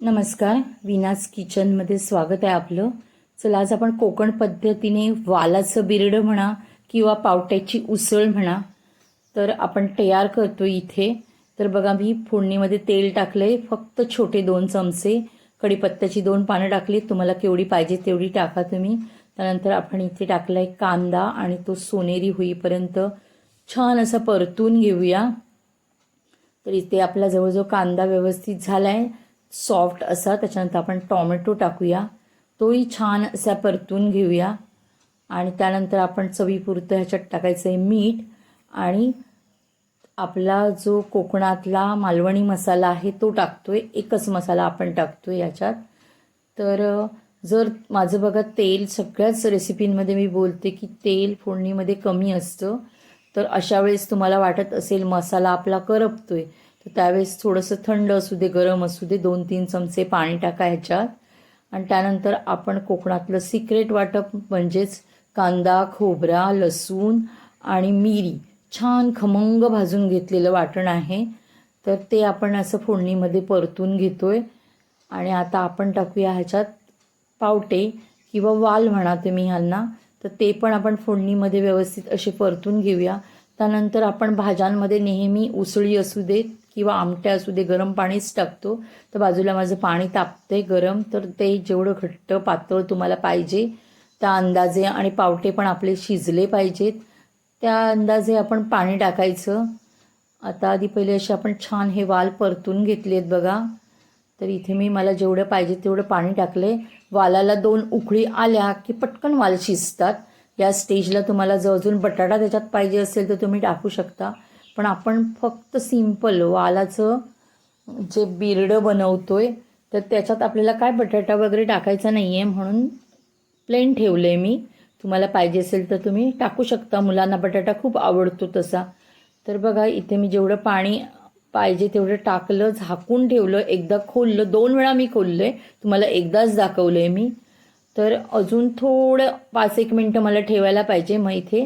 नमस्कार विनास किचनमध्ये स्वागत आहे आपलं. चला आज आपण कोकण पद्धतीने वालाचं बिरडं म्हणा किंवा पावट्याची उसळ म्हणा तर आपण तयार करतो इथे. तर बघा मी फोडणीमध्ये तेल टाकलंय फक्त छोटे दोन चमचे. कढीपत्त्याची दोन पानं टाकली तुम्हाला केवढी पाहिजे तेवढी टाका तुम्ही. त्यानंतर आपण इथे टाकला आहे कांदा आणि तो सोनेरी होईपर्यंत छान असा परतून घेऊया. तर इथे आपला जवळजवळ कांदा व्यवस्थित झाला आहे सॉफ्ट असा. त्याच्यानंतर आपण टॉमॅटो टाकूया. तोही छान असा परतून घेऊया. आणि त्यानंतर आपण चवीपुरतं ह्याच्यात टाकायचं आहे मीठ. आणि आपला जो कोकणातला मालवणी मसाला आहे तो टाकतो आहे एकच मसाला आपण टाकतो आहे याच्यात तर जर माझं बघा तेल सगळ्याच रेसिपींमध्ये मी बोलते की तेल फोडणीमध्ये कमी असतं. तर अशा वेळेस तुम्हाला वाटत असेल मसाला आपला करपतो आहे तर त्यावेळेस थोडंसं थंड असू दे गरम असू दे दोन तीन चमचे पाणी टाका ह्याच्यात. आणि त्यानंतर आपण कोकणातलं सिक्रेट वाटप म्हणजेच कांदा खोबरा लसूण आणि मिरी छान खमंग भाजून घेतलेलं वाटण आहे. तर ते आपण असं फोडणीमध्ये परतून घेतो आहे आणि आता आपण टाकूया ह्याच्यात पावटे किंवा वाल म्हणा तुम्ही ह्यांना. तर ते पण आपण फोडणीमध्ये व्यवस्थित असे परतून घेऊया. त्यानंतर आपण भाज्यांमध्ये नेहमी उसळी असू देत किंवा आमट्या असू दे गरम पाणीच टाकतो तर बाजूला माझं पाणी तापते गरम तर ते जेवढं घट्ट पातळ तुम्हाला पाहिजे त्या अंदाजे आणि पावटे पण आपले शिजले पाहिजेत. त्या अंदाजे आपण पाणी टाकायचं. आता आधी पहिले असे आपण छान हे वाल परतून घेतलेत बघा. तर इथे मी मला जेवढं पाहिजे तेवढं पाणी टाकले. वालाला दोन उकळी आल्या की पटकन वाल शिजतात. या स्टेजला तुम्हाला जर अजून बटाटा त्याच्यात पाहिजे असेल तर तुम्ही टाकू शकता. पण आपण फक्त सिंपल वालाचं जे बिरडं आहे तर त्याच्यात आपल्याला काय बटाटा वगैरे टाकायचा नाही आहे म्हणून प्लेन ठेवलं आहे मी. तुम्हाला पाहिजे असेल तर तुम्ही टाकू शकता. मुलांना बटाटा खूप आवडतो तसा. तर बघा इथे मी जेवढं पाणी पाहिजे तेवढं टाकलं झाकून ठेवलं. एकदा खोललं दोन वेळा मी खोललं आहे तुम्हाला एकदाच दाखवलं आहे मी. तर अजून थोडं पाच एक मिनटं मला ठेवायला पाहिजे मग इथे.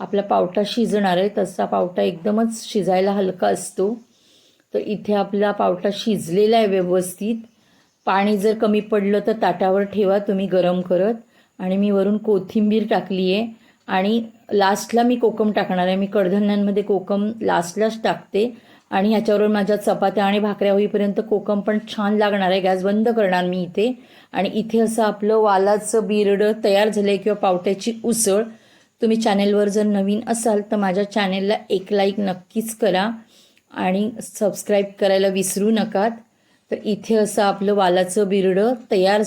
आपला पावटा शिजणार आहे तसा पावटा एकदमच शिजायला हलका असतो. तर इथे आपला पावटा शिजलेला आहे व्यवस्थित. पाणी जर कमी पडलं तर ताटावर ठेवा तुम्ही गरम करत. आणि मी वरून कोथिंबीर टाकली आहे. आणि लास्टला मी कोकम टाकणार आहे. मी कडधान्यांमध्ये कोकम लास्टलाच टाकते. आणि ह्याच्यावर माझ्या चपात्या आणि भाकऱ्या होईपर्यंत कोकम पण छान लागणार आहे. गॅस बंद करणार मी इथे. आणि इथे असं आपलं वालाचं बिरडं तयार झालं आहे किंवा पावट्याची उसळ. तुम्ही चॅनेलवर जर नवीन असाल तर माझ्या चॅनेलला एक लाईक नक्कीच करा आणि सबस्क्राईब करायला विसरू नका तर इथे असं आपलं वालाचं बिरडं तयार